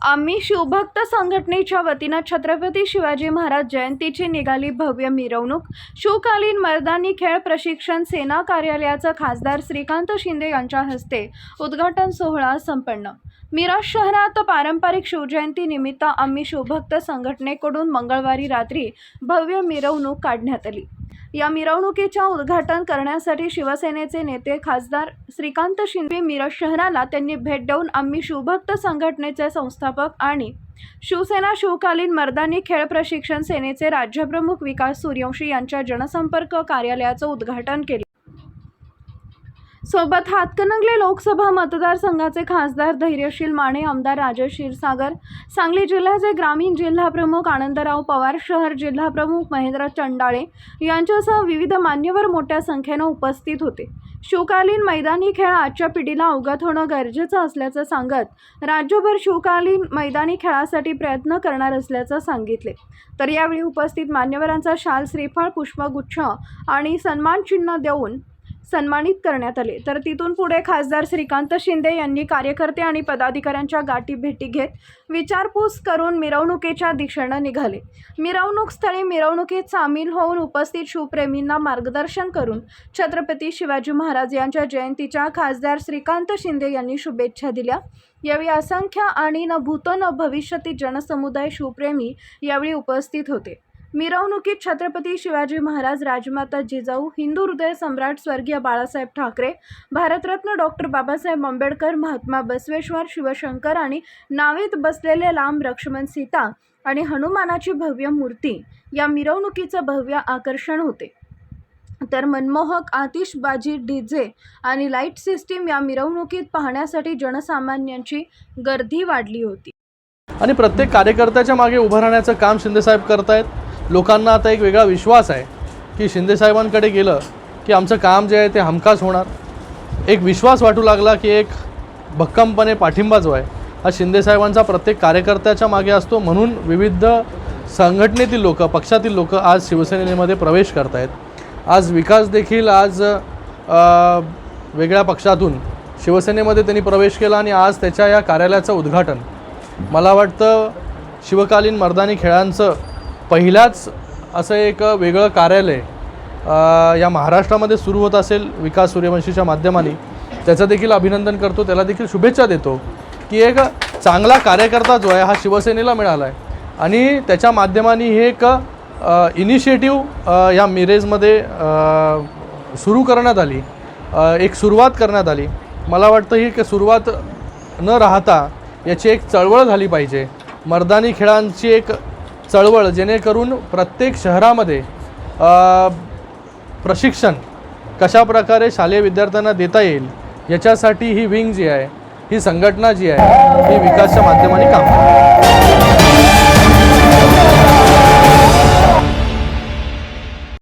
आम्ही शिवभक्त संघटनेच्या वतीनं छत्रपती शिवाजी महाराज जयंतीची निघाली भव्य मिरवणूक. शिवकालीन मर्दानी खेळ प्रशिक्षण सेना कार्यालयाचं खासदार श्रीकांत शिंदे यांच्या हस्ते उद्घाटन सोहळा संपन्न. मिरज शहरात पारंपरिक शिवजयंती निमित्त आम्ही शिवभक्त संघटनेकडून मंगळवारी रात्री भव्य मिरवणूक काढण्यात आली. या मिरवणुकीच्या उद्घाटन करण्यासाठी शिवसेनेचे नेते खासदार श्रीकांत शिंदे मिरज शहराला त्यांनी भेट देऊन आम्ही शिवभक्त संघटनेचे संस्थापक आणि शिवसेना शिवकालीन मर्दानी खेळ प्रशिक्षण सेनेचे राज्यप्रमुख विकास सूर्यवंशी यांच्या जनसंपर्क कार्यालयाचं उद्घाटन केले. सोबत हातकणंगले लोकसभा मतदारसंघाचे खासदार धैर्यशील माने आमदार राजेश क्षीरसागर सांगली जिल्ह्याचे ग्रामीण जिल्हाप्रमुख आनंदराव पवार शहर जिल्हाप्रमुख महेंद्र चंडाळे यांच्यासह विविध मान्यवर मोठ्या संख्येनं उपस्थित होते. शिवकालीन मैदानी खेळ आजच्या पिढीला अवगत होणं गरजेचं असल्याचं सांगत राज्यभर शिवकालीन मैदानी खेळासाठी प्रयत्न करणार असल्याचं सांगितले. तर यावेळी उपस्थित मान्यवरांचा शाल श्रीफळ पुष्पगुच्छ आणि सन्मान चिन्ह देऊन सन्मानित करण्यात आले. तर तिथून पुढे खासदार श्रीकांत शिंदे यांनी कार्यकर्ते आणि पदाधिकाऱ्यांच्या गाठी भेटी घेत विचारपूस करून मिरवणुकीच्या दिशेनं निघाले. मिरवणूक स्थळी मिरवणुकीत सामील होऊन उपस्थित शिवप्रेमींना मार्गदर्शन करून छत्रपती शिवाजी महाराज यांच्या जयंतीच्या खासदार श्रीकांत शिंदे यांनी शुभेच्छा दिल्या. यावेळी असंख्य आणि न भूत न भविष्यती जनसमुदाय शिवप्रेमी यावेळी उपस्थित होते. मिरवणुकीत छत्रपती शिवाजी महाराज राजमाता जिजाऊ हिंदू हृदय सम्राट स्वर्गीय बाळासाहेब ठाकरे भारतरत्न डॉक्टर बाबासाहेब आंबेडकर महात्मा बसवेश्वर शिवशंकर आणि नावेत बसलेले लांब लक्ष्मण सीता आणि हनुमानाची भव्य मूर्ती या मिरवणुकीचं भव्य आकर्षण होते. तर मनमोहक आतिषबाजी डीजे आणि लाइट सिस्टीम या मिरवणुकीत पाहण्यासाठी जनसामान्यांची गर्दी वाढली होती. आणि प्रत्येक कार्यकर्त्याच्या मागे उभं राहण्याचं काम शिंदेसाहेब करतायत. लोकांना आता एक वेगळा विश्वास आहे की शिंदेसाहेबांकडे गेलं की आमचं काम जे आहे ते हमखास होणार. एक विश्वास वाटू लागला की एक भक्कमपणे पाठिंबा जो आहे हा शिंदेसाहेबांचा प्रत्येक कार्यकर्त्याच्या मागे असतो म्हणून विविध संघटनेतील लोक पक्षातील लोक आज शिवसेनेमध्ये प्रवेश करत आहेत आज विकास देखील आज वेगळ्या पक्षातून शिवसेनेमध्ये त्यांनी प्रवेश केला आणि आज त्याच्या या कार्यालयाचं उद्घाटन. मला वाटतं शिवकालीन मर्दानी खेळांचं पहिलाच असं एक वेगळं कार्यालय या महाराष्ट्रामध्ये सुरू होत असेल विकास सूर्यवंशीच्या माध्यमाने. त्याचं देखील अभिनंदन करतो. त्याला देखील शुभेच्छा देतो की एक चांगला कार्यकर्ता जो आहे हा शिवसेनेला मिळाला आहे आणि त्याच्या माध्यमाने हे एक इनिशिएटिव्ह या मिरेजमध्ये सुरू करण्यात आली. एक सुरुवात करण्यात आली. मला वाटतं ही एक सुरुवात न राहता याची एक चळवळ झाली पाहिजे. मर्दानी खेळांची एक चळवळ जेणेकरून प्रत्येक शहरामध्ये प्रशिक्षण कशा प्रकारे शालेय विद्यार्थ्यांना देता येईल याच्यासाठी ही विंग जी आहे ही संघटना जी आहे ही विकासच्या माध्यमाने काम करते.